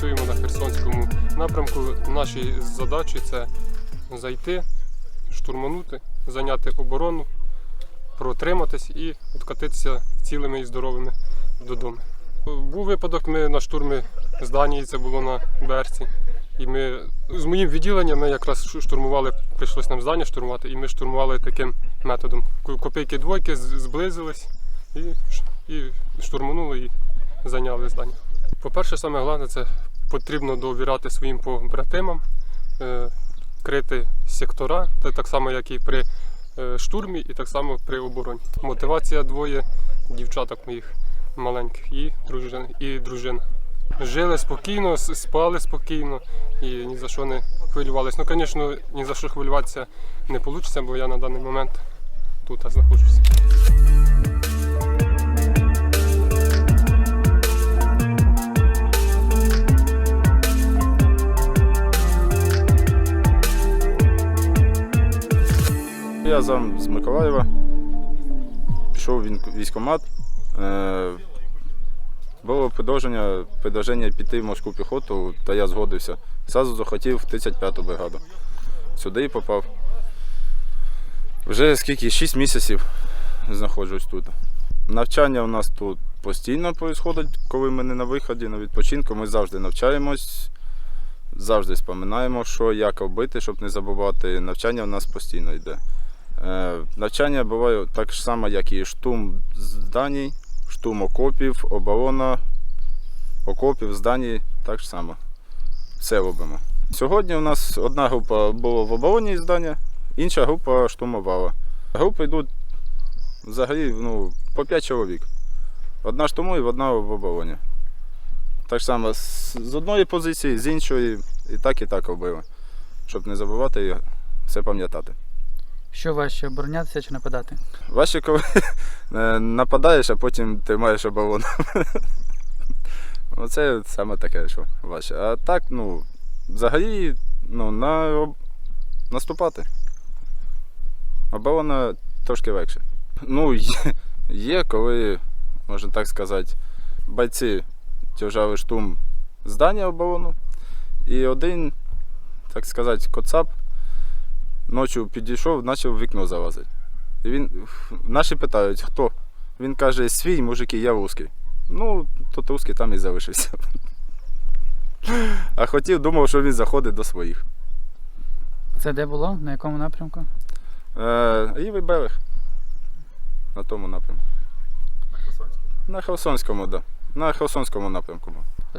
працюємо на Херсонському напрямку. Наші задачі це зайти, штурманути, зайняти оборону, протриматись і откатитися цілими і здоровими додому. Був випадок, ми на штурмі з Данії, це було на Берці. І ми з моїм відділенням ми якраз штурмували, прийшлось нам здання штурмувати, і ми штурмували таким методом. Копійки двойки зблизились і, і штурманули і зайняли здання. По-перше, саме головне це потрібно довіряти своїм побратимам, е, крити сектора, та так само, як і при е, штурмі, і так само при обороні. Мотивація двоє дівчаток моїх маленьких і дружина. І дружина. Жили спокійно, спали спокійно і ні за що не хвилювалися. Ну, звісно, ні за що хвилюватися не вийде, бо я на даний момент тут знаходжуся. Я зам з Миколаєва. Пішов в військкомат. Е, було предложення, предложення піти в морську піхоту, та я згодився. Зразу захотів в 35-ту бригаду. Сюди і попав. Вже скільки? 6 місяців знаходжусь тут. Навчання у нас тут постійно відбувається, коли ми не на виході, на відпочинку. Ми завжди навчаємось, завжди споминаємо, що як робити, щоб не забувати. Навчання у нас постійно йде. Е, Навчання буває так само, як і штурм зданій, штурм окопів, оборона окопів, зданій, так само. Все робимо. Сьогодні у нас одна група була в обороні здання, інша група штурмувала. Групи йдуть взагалі ну, по 5 чоловік. Одна штурмує, одна в обороні. Так само з одної позиції, з іншої, і так, і так робили. Щоб не забувати і все пам'ятати. Що важче, оборонятися чи нападати? Важче, коли е, нападаєш, а потім тримаєш оборону. Оце саме таке, що важче. А так, ну, взагалі, ну, на, наступати. Оборона трошки легше. Ну, є, коли, можна так сказати, бойці держали штурм здання оборону, і один, так сказати, коцап ночі підійшов, почав вікно залазити. І він, наші питають, хто? Він каже, свій мужики, я русський. Ну, то русський там і залишився. А хотів, думав, що він заходить до своїх. Це де було? На якому напрямку? Е, Лівий берег. На тому напрямку. На Херсонському, так. Да. На Херсонському напрямку.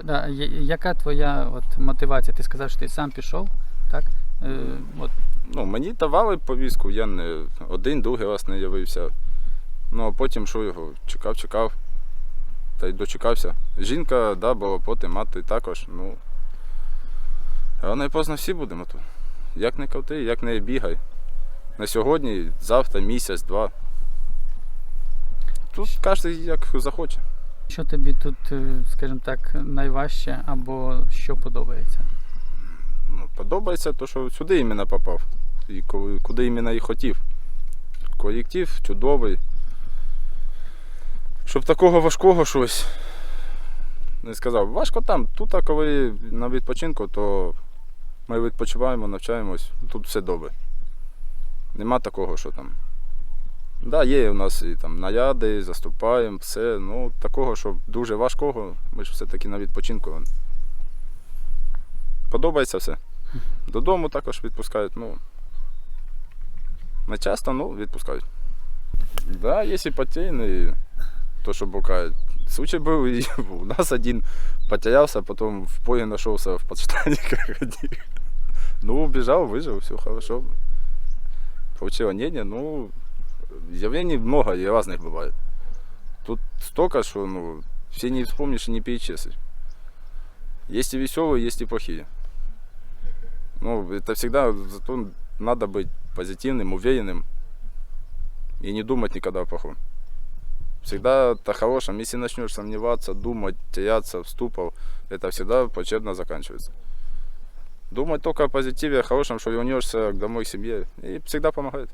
Да, яка твоя от, мотивація? Ти сказав, що ти сам пішов, так? Е, от, Ну, мені давали повістку, я не один, другий раз не явився. Ну, а потім що його? Чекав, чекав. Та й дочекався. Жінка, да, була потім, мати також. Ну. Рано і поздно всі будемо тут. Як не ковти, як не бігай. На сьогодні, завтра, місяць, два. Тут кожен як захоче. що тобі тут, е, скажімо так, найважче або що подобається? Ну, подобається те, що сюди іменно попав. І куди іменно і хотів. Колектив чудовий. Щоб такого важкого щось не сказав. Важко там. Тут, коли на відпочинку, то ми відпочиваємо, навчаємось, тут все добре. Нема такого, що там. Да, є у нас і там наряди, заступаємо, все. Ну, такого, що дуже важкого, ми ж все-таки на відпочинку. Подобається все. Додому також відпускають. Ну, не часто, ну, відпускають. Так, да, є і потеряні, то, що букають. Случай був, і у нас один потерявся, потім в полі знайшовся в подштанниках один. Ну, убежал, выжил, все хорошо. Получил ранение, ну, явлений много и разных бывает. Тут столько, что, ну, все не вспомнишь и не перечислишь. Есть и веселые, есть и плохие. Ну, это всегда, зато надо быть позитивным, уверенным и не думать никогда о плохом. Всегда о хорошем. Если начнешь сомневаться, думать, теряться в это всегда плачевно заканчивается. Думать только о позитиве, о хорошем, что вернешься домой к семье, и всегда помогает.